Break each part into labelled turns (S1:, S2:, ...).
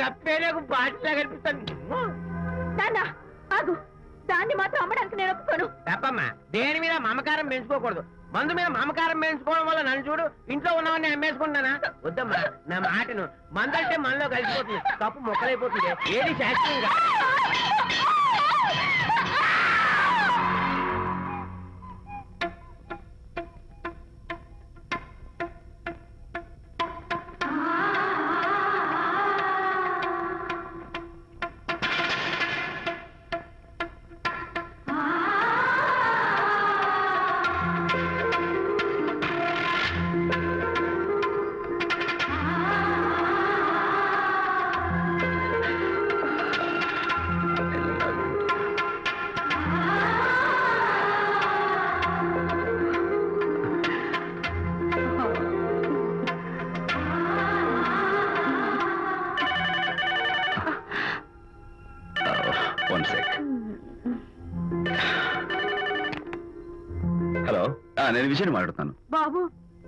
S1: కప్పే నాకు కనిపిస్తాను.
S2: నాన్న ఆగు. దాన్ని మాత్రం అమ్మడానికి నేను ఒప్పుకోను.
S1: తప్పమ్మా. దేని మీద మమకారం పెంచుకోకూడదు. మందు మీద మమకారం పెంచుకోవడం వల్ల నన్ను చూడు ఇంట్లో ఉన్నవన్నీ అమ్మేసుకుంటానా వద్దమ్మా నా మాటను మందంటే మనలో కలిసిపోతుంది. కప్పు మొక్కలైపోతుంది. ఏది శాస్త్రీయంగా
S3: హలో. నేను విజయ్ మాట్లాడుతాను.
S2: బాబు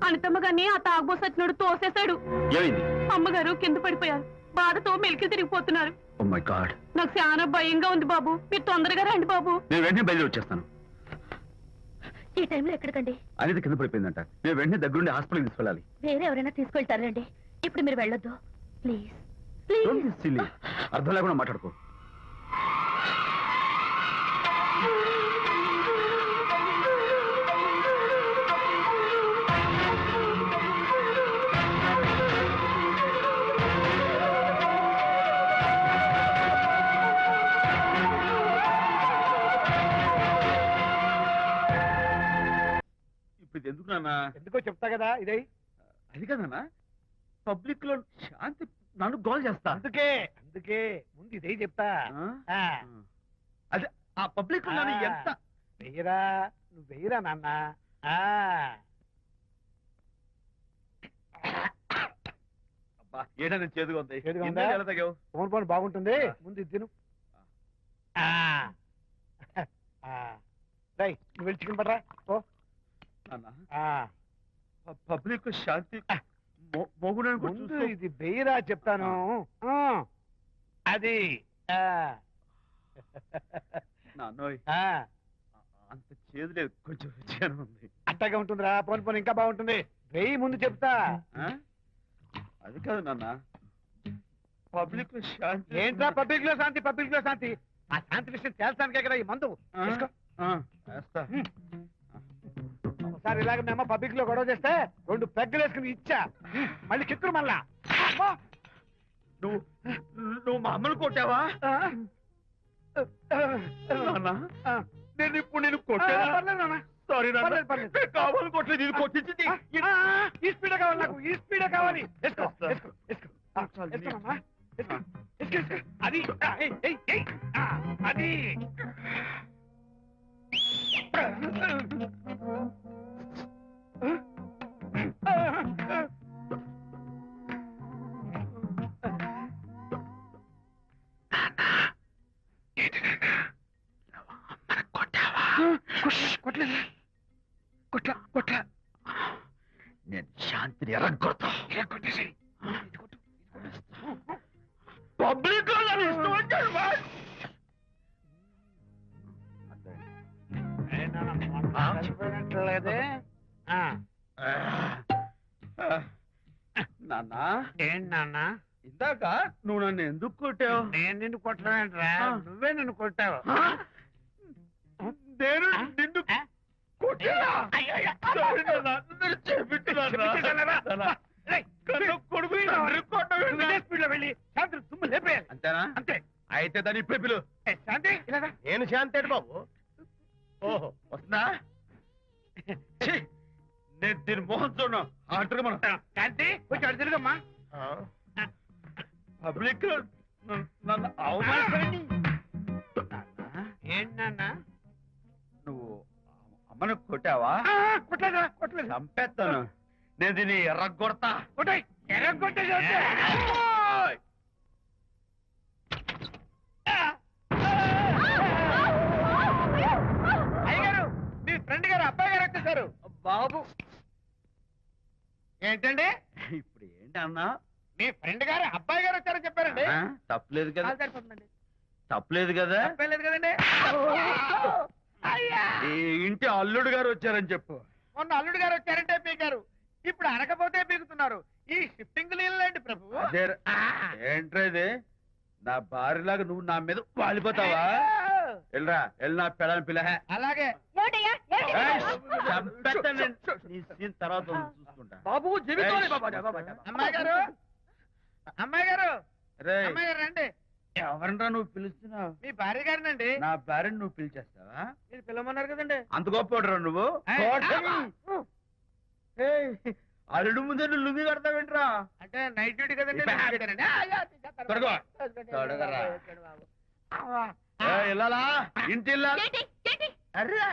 S2: అనితమ్మ గారిని ఆ తాగుబోసు వచ్చినోడు తోసేశాడు.
S3: ఏమైంది?
S2: అమ్మగారు కింద పడిపోయారు. బాధతో మెలికి తిరిగిపోతున్నారు.
S3: ఓ మై గాడ్
S2: నాకు చాలా భయంగా ఉంది బాబు. మీరు తొందరగా రండి బాబు.
S3: నేను వెంటనే బయలుదేరి వచ్చేస్తాను
S2: ఈ టైంలో ఎక్కడికండి?
S3: అనిత కింద పడిపోయిందంట. నేను వెంటనే దగ్గరుండి హాస్పిటల్కి తీసుకెళ్ళాలి.
S2: వేరే ఎవరైనా తీసుకెళ్తారండి ఇప్పుడు మీరు వెళ్ళొద్దు. Please.
S3: Don't
S2: please
S3: be silly. అర్థం లేకుండా మాట్లాడుకో. ఇప్పుడు ఇది ఎందుకు నాన్న?
S4: ఎందుకో చెప్తా కదా ఇదే.
S3: అది కదన్నా పబ్లిక్లో శాంతి నన్ను గోల్ చేస్తా.
S4: అందుకే అందుకే ముందు ఇదే చెప్తా.
S3: ఆ? అదే ఆ పబ్లిక్లో నన్ను. ఎంత
S4: వెయ్యరా నువ్వు వెయ్యరా నాన్న? ఆ,
S3: అబ్బా, ఏంటని చేదుగా ఉంది?
S4: చేదుగా
S3: ఇందా
S4: ఉందా?
S3: ఎలా తాగావు?
S4: ఫోన్ ఫోన్ బాగుంటుంది. ముందు ఇది తిను. ఆ, ఆ. రేయ్, నువ్వు వెళ్ళి చికెన్ పడరా ఓ
S3: నాన్న, పబ్లిక్ శాంతి
S4: ముందు ఇది వెయ్యరా చెప్తాను. అది
S3: అంత చేదు లేదు. కొంచెం రుచిగానే ఉంది.
S4: అట్టగా ఉంటుందిరా. పోను పోను ఇంకా బాగుంటుంది. వెయ్యి ముందు చెప్తా?
S3: అది కాదు నాన్న. పబ్లిక్లో శాంతి.
S4: ఏంట్రా పబ్లిక్లో శాంతి? పబ్లిక్లో శాంతి? ఆ శాంతి విషయం తేల్చడానికే కదా ఈ మందు.
S3: వేస్తా.
S4: ఒకసారి ఇలాగ మేము పబ్లిక్లో గొడవ చేస్తే రెండు పెగ్గలు వేసుకుని ఇచ్చా. మళ్ళీ చిక్కురు మళ్ళా!
S3: నువ్వు నువ్వు మా అమ్మను కొట్టావా? నాన్న. నేను ఇప్పుడు నేను కొట్టానా. సారీ నాన్న. కావాలని కొట్టలేదు ఇది కొట్టించింది.
S4: ఈ స్పీడ్ కావాలి నాకు ఈ స్పీడ్ కావాలి. అది. కొట్టలేదు కొట్ల కొట్ల.
S3: నేను శాంతిని ఎరగొడతా.
S4: ఇలా కొట్టేసి
S3: పబ్లిక్లో నన్ను ఇష్టం
S4: ఆ,
S3: నాన్న.
S4: ఏంటి నాన్న?
S3: ఇందాక నువ్వు నన్ను ఎందుకు కొట్టావు?
S4: నేను నిన్ను కొట్టలేంట్రా. నువ్వే నిన్ను కొట్టావు.
S3: నేను
S4: శాంతి లేపేయాలి
S3: అంతేనా?
S4: అంతే.
S3: అయితే దాని ఇప్పుడే పిలు
S4: ఏ, శాంతి.
S1: నేను శాంతేడు బాబు.
S3: ఓహో వస్తుందా? నేను దీని మోహన్ చూడను. అంటారు మనం.
S4: శాంతి కొంచెం తిరుగమ్మా
S3: పబ్లిక్ నన్ను- నన్ను అవమానించండి
S4: ఏంటి నాన్న?
S3: నువ్వు అమ్మను కొట్టావా?
S4: ఆ, కొట్టలేదురా కొట్టలేదు
S3: చంపేస్తాను. నేను దీన్ని ఎర్రగొడతా.
S4: కొట్టాయి ఎర్ర కొట్టేసి వస్తే.
S3: ఓయ్!
S4: అయ్యగారు మీ ఫ్రెండ్ గారు అబ్బాయి గారు వచ్చేసారు.
S3: బాబు.
S4: ఏంటండి?
S3: ఇప్పుడు ఏంటన్నా
S4: మీ ఫ్రెండ్ గారు అబ్బాయి గారు వచ్చారని చెప్పారండి?
S3: తప్పలేదు కదా. తప్పలేదు కదా.
S5: తప్పేలేదు కదండి.
S3: ఈ ఇంటి అల్లుడు గారు వచ్చారని చెప్పు.
S5: మొన్న అల్లుడు గారు వచ్చారంటే పీకారు. ఇప్పుడు అనకపోతే పీకుతున్నారు. ఈ షిఫ్టింగ్ లేదండి ప్రభు?
S3: అదే ఏంట్రా ఇది? నా భార్యలాగా నువ్వు నా మీద వాలిపోతావా? వెళ్ళరా వెళ్ళి నా పెళ్ళని పిల్ల
S5: అలాగే?
S3: తర్వాత చూసుకుంటా.
S5: బాబు. అమ్మాయి గారు? అమ్మాయి గారు?
S3: రేయ్,
S5: అమ్మాయి గారు రండి.
S3: ఎవరినరా నువ్వు పిలుస్తున్నావు?
S5: మీ భార్య గారినండి.
S3: నా భార్యను నువ్వు పిలిచేస్తావా?
S5: మీరు పిల్లమన్నారు కదండి.
S3: అంత గొప్ప నువ్వు? అల్లుడు ముందే నువ్వు లుంగి కడతావేంట్రా?
S5: అంటే నైట్ డ్యూటీ కదండి
S3: ఇల్లాలా? ఇంటి? అర్రా.